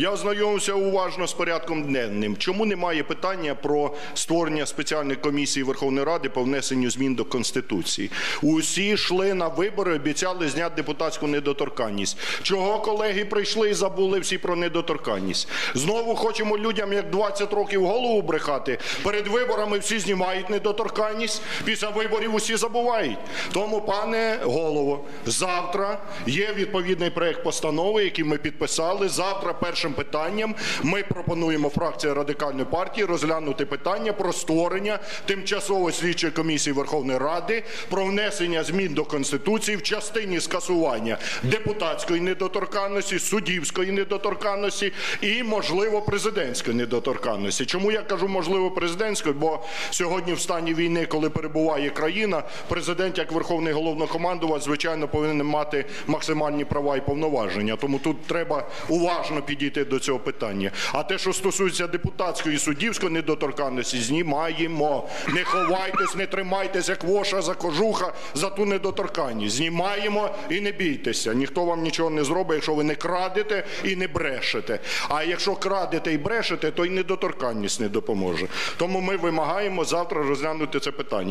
Я ознайомився уважно з порядком денним. Чому немає питання про створення спеціальної комісії Верховної Ради по внесенню змін до Конституції? Усі йшли на вибори, обіцяли зняти депутатську недоторканність. Чого колеги прийшли і забули всі про недоторканність? Знову хочемо людям, як 20 років голову брехати. Перед виборами всі знімають недоторканність, після виборів усі забувають. Тому, пане голово, завтра є відповідний проект постанови, який ми підписали. Завтра першим питанням ми пропонуємо фракція радикальної партії розглянути питання про створення тимчасової слідчої комісії Верховної Ради про внесення змін до Конституції в частині скасування депутатської недоторканності, суддівської недоторканності і, можливо, президентської недоторканності. Чому я кажу можливо президентської? Бо сьогодні в стані війни, коли перебуває країна, президент як верховний головнокомандувач, звичайно, повинен мати максимальні права і повноваження. Тому тут треба уважно підійти до цього питання. А те, що стосується депутатської і суддівської недоторканності, знімаємо. Не ховайтесь, не тримайтесь, як воша за кожуха за ту недоторканність. Знімаємо і не бійтеся. Ніхто вам нічого не зробить, якщо ви не крадете і не брешете. А якщо крадете і брешете, то й недоторканність не допоможе. Тому ми вимагаємо завтра розглянути це питання.